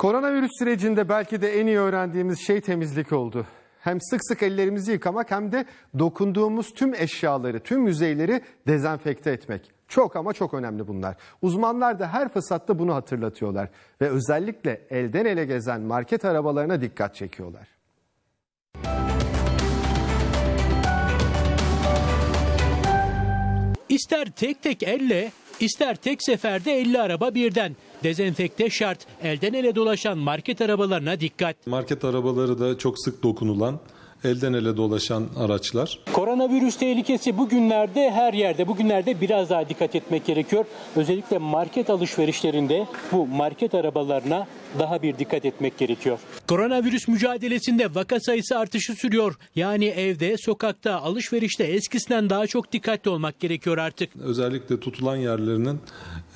Koronavirüs sürecinde belki de en iyi öğrendiğimiz şey temizlik oldu. Hem sık sık ellerimizi yıkamak hem de dokunduğumuz tüm eşyaları, tüm yüzeyleri dezenfekte etmek. Çok ama çok önemli bunlar. Uzmanlar da her fırsatta bunu hatırlatıyorlar ve özellikle elden ele gezen market arabalarına dikkat çekiyorlar. İster tek tek elle, ister tek seferde 50 araba birden. Dezenfekte şart. Elden ele dolaşan market arabalarına dikkat. Market arabaları da çok sık dokunulan, elden ele dolaşan araçlar. Koronavirüs tehlikesi bugünlerde her yerde. Bugünlerde biraz daha dikkat etmek gerekiyor. Özellikle market alışverişlerinde bu market arabalarına daha bir dikkat etmek gerekiyor. Koronavirüs mücadelesinde vaka sayısı artışı sürüyor. Yani evde, sokakta, alışverişte eskisinden daha çok dikkatli olmak gerekiyor artık. Özellikle tutulan yerlerinin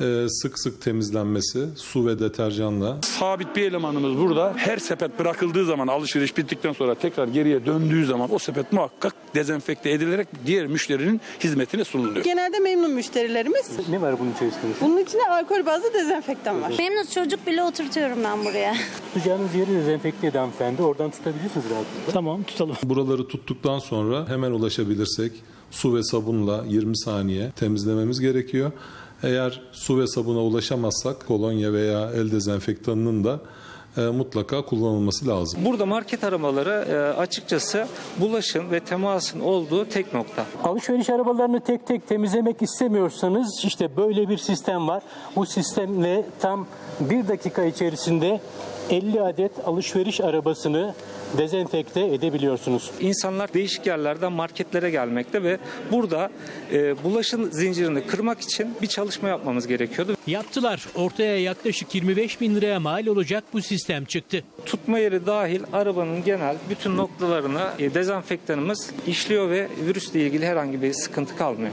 e, sık sık temizlenmesi, su ve deterjanla. Sabit bir elemanımız burada. Her sepet bırakıldığı zaman alışveriş bittikten sonra tekrar geriye döndüğü zaman o sepet muhakkak dezenfekte edilerek diğer müşterinin hizmetine sunuluyor. Genelde memnun müşterilerimiz. Ne var bunun içerisinde? Bunun içinde alkol bazlı dezenfektan var. Memnun çocuk bile oturtuyorum ben buraya. Tutacağınız yeri dezenfekte eden hanımefendi. Oradan tutabilirsiniz rahatlıkla. Tamam tutalım. Buraları tuttuktan sonra hemen ulaşabilirsek su ve sabunla 20 saniye temizlememiz gerekiyor. Eğer su ve sabuna ulaşamazsak kolonya veya el dezenfektanının da mutlaka kullanılması lazım. Burada market arabaları e, açıkçası bulaşın ve temasın olduğu tek nokta. Alışveriş arabalarını tek tek temizlemek istemiyorsanız işte böyle bir sistem var. Bu sistemle tam bir dakika içerisinde 50 adet alışveriş arabasını dezenfekte edebiliyorsunuz. İnsanlar değişik yerlerden marketlere gelmekte ve burada e, bulaşın zincirini kırmak için bir çalışma yapmamız gerekiyordu. Yaptılar. Ortaya yaklaşık 25 bin liraya mal olacak bu sistem çıktı. Tutma yeri dahil arabanın genel bütün noktalarına e, dezenfektanımız işliyor ve virüsle ilgili herhangi bir sıkıntı kalmıyor.